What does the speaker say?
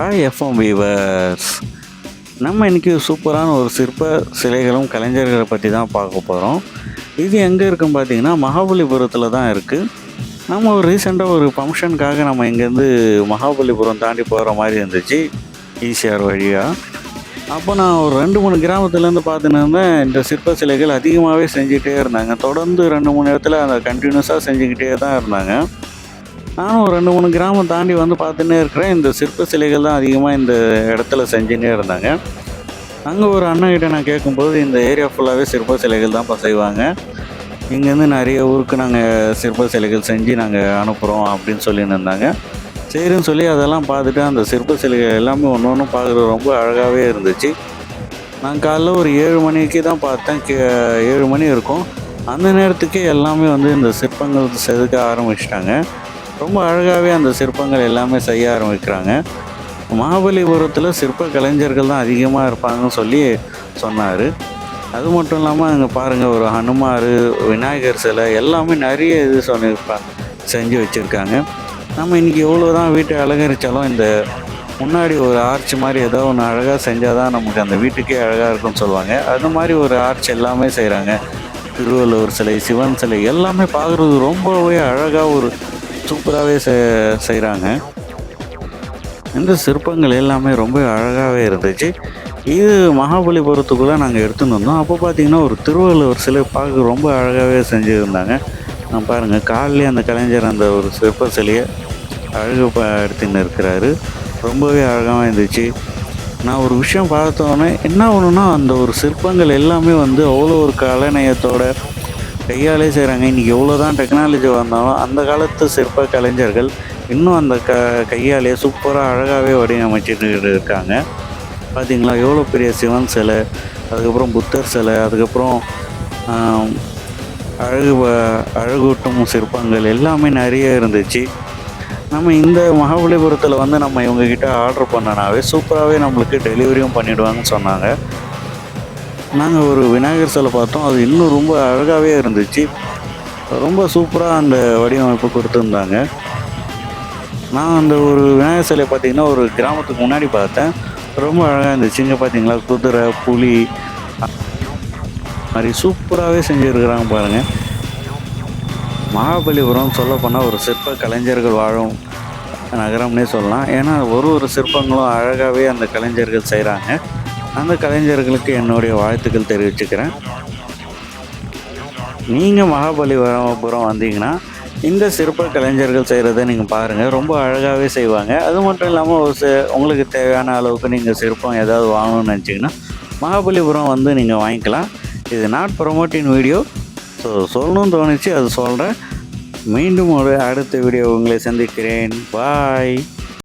Hi FM viewers நம்ம இன்றைக்கி சூப்பரான ஒரு சிற்ப சிலைகளும் கலைஞர்களை பற்றி தான் பார்க்க போகிறோம் இது எங்கே இருக்குன்னு பார்த்தீங்கன்னா மகாபலிபுரத்தில் தான் இருக்குது நம்ம ஒரு ரீசெண்டாக ஒரு ஃபங்க்ஷனுக்காக நம்ம இங்கேருந்து மகாபலிபுரம் தாண்டி போகிற மாதிரி இருந்துச்சு ஈசிஆர் வழியாக அப்போ நான் ஒரு ரெண்டு மூணு கிராமத்துலேருந்து பார்த்துன்னு இருந்தேன் இந்த சிற்ப சிலைகள் அதிகமாகவே செஞ்சுக்கிட்டே இருந்தாங்க. தொடர்ந்து ரெண்டு மூணு இடத்துல அந்த கண்டினியூஸாக செஞ்சுக்கிட்டே தான் இருந்தாங்க. நானும் ஒரு ரெண்டு மூணு கிராமம் தாண்டி வந்து பார்த்துன்னே இருக்கிறேன். இந்த சிற்ப சிலைகள் தான் அதிகமாக இந்த இடத்துல செஞ்சுன்னே இருந்தாங்க. அங்கே ஒரு அண்ணன்கிட்ட நான் கேட்கும்போது இந்த ஏரியா ஃபுல்லாகவே சிற்ப சிலைகள் தான்ப்பா செய்வாங்க இங்கேருந்து நிறைய ஊருக்கு நாங்கள் சிற்ப சிலைகள் செஞ்சு நாங்கள் அனுப்புகிறோம் அப்படின்னு சொல்லின்னு இருந்தாங்க. சரின்னு சொல்லி அதெல்லாம் பார்த்துட்டு அந்த சிற்ப சிலைகள் எல்லாமே ஒன்று ஒன்று பார்க்குறது ரொம்ப அழகாகவே இருந்துச்சு. நான் காலைல ஒரு ஏழு மணிக்கு தான் பார்த்தேன். கே ஏழு மணி இருக்கும். அந்த நேரத்துக்கே எல்லாமே வந்து இந்த சிற்பங்கள் செதுக்க ஆரம்பிச்சிட்டாங்க. ரொம்ப அழகாகவே அந்த சிற்பங்கள் எல்லாமே செய்ய ஆரம்பிக்கிறாங்க. மகாபலிபுரத்தில் சிற்ப கலைஞர்கள் தான் அதிகமாக இருப்பாங்கன்னு சொல்லி சொன்னார். அது மட்டும் இல்லாமல் அங்கே பாருங்கள் ஒரு ஹனுமார் விநாயகர் சிலை எல்லாமே நிறைய இது சொல்லியிருப்பாங்க செஞ்சு வச்சுருக்காங்க. நம்ம இன்றைக்கி எவ்வளோ தான் வீட்டை அலங்கரித்தாலும் இந்த முன்னாடி ஒரு ஆர்ச் மாதிரி ஏதோ ஒன்று அழகாக செஞ்சால் தான் நமக்கு அந்த வீட்டுக்கே அழகாக இருக்கும்னு சொல்லுவாங்க. அது மாதிரி ஒரு ஆர்ச் எல்லாமே செய்கிறாங்க திருவள்ளுவர் சிலை சிவன் சிலை எல்லாமே பார்க்குறது ரொம்பவே அழகாக ஒரு சூப்பராகவே செ செய்கிறாங்க இந்த சிற்பங்கள் எல்லாமே ரொம்ப அழகாகவே இருந்துச்சு. இது மகாபலிபுரத்துக்குள்ளே நாங்கள் எடுத்துன்னு வந்தோம். அப்போ பார்த்தீங்கன்னா ஒரு திருவள்ளுவர் சிலை பார்க்க ரொம்ப அழகாகவே செஞ்சுருந்தாங்க. நான் பாருங்கள் காலிலே அந்த கலைஞர் அந்த ஒரு சிற்ப சிலையை அழகுபடுத்தின்னு இருக்கிறாரு. ரொம்பவே அழகாக இருந்துச்சு. நான் ஒரு விஷயம் பார்த்தோன்னே என்ன ஒன்றுனா அந்த ஒரு சிற்பங்கள் எல்லாமே வந்து அவ்வளோ ஒரு கலைநயத்தோட கையாலே செய்கிறாங்க இன்றைக்கி எவ்வளோ தான் டெக்னாலஜி வந்தாலும் அந்த காலத்து சிற்ப கலைஞர்கள் இன்னும் அந்த க கையாலே சூப்பராக அழகாகவே வடிவமைச்சிட்டு இருக்காங்க. பார்த்தீங்களா எவ்வளோ பெரிய சிவன் சிலை அதுக்கப்புறம் புத்தர் சிலை அதுக்கப்புறம் அழகு வ- அழகூட்டும் சிற்பங்கள் எல்லாமே நிறைய இருந்துச்சு. நம்ம இந்த மகாபலிபுரத்தில் வந்து நம்ம இவங்கக்கிட்ட ஆர்டர் பண்ணனாவே சூப்பராகவே நம்மளுக்கு டெலிவரியும் பண்ணிவிடுவாங்கன்னு சொன்னாங்க. நாங்கள் ஒரு விநாயகர் சிலை பார்த்தோம். அது இன்னும் ரொம்ப அழகாகவே இருந்துச்சு. ரொம்ப சூப்பராக அந்த வடிவமைப்பு கொடுத்துருந்தாங்க. நான் அந்த ஒரு விநாயகர் சிலை பார்த்தீங்கன்னா ஒரு கிராமத்துக்கு முன்னாடி பார்த்தேன். ரொம்ப அழகாக இருந்துச்சு. இங்கே பார்த்தீங்களா? குதிரை புலி மாதிரி சூப்பராகவே செஞ்சுருக்குறாங்க பாருங்கள் மகாபலிபுரம் சொல்லப்போனால் ஒரு சிற்ப கலைஞர்கள் வாழும் நகரம்னே சொல்லலாம். ஏன்னா ஒரு ஒரு சிற்பங்களும் அழகாகவே அந்த கலைஞர்கள் செய்கிறாங்க அந்த கலைஞர்களுக்கு என்னுடைய வாழ்த்துக்கள் தெரிவிச்சுக்கிறேன். நீங்கள் மகாபலிபுரம் வந்தீங்கன்னா இந்த சிற்ப கலைஞர்கள் செய்கிறத நீங்கள் பாருங்கள் ரொம்ப அழகாகவே செய்வாங்க. அது மட்டும் இல்லாமல் ஒரு உங்களுக்கு தேவையான அளவுக்கு நீங்கள் சிற்பம் ஏதாவது வாங்கணும்னு நினச்சிங்கன்னா மகாபலிபுரம் வந்து நீங்கள் வாங்கிக்கலாம். இது நாட் ப்ரொமோட்டின் வீடியோ ஸோ சொல்லணும்னு தோணுச்சு அது சொல்கிறேன் மீண்டும் ஒரு அடுத்த வீடியோ உங்களை சந்திக்கிறேன். பாய்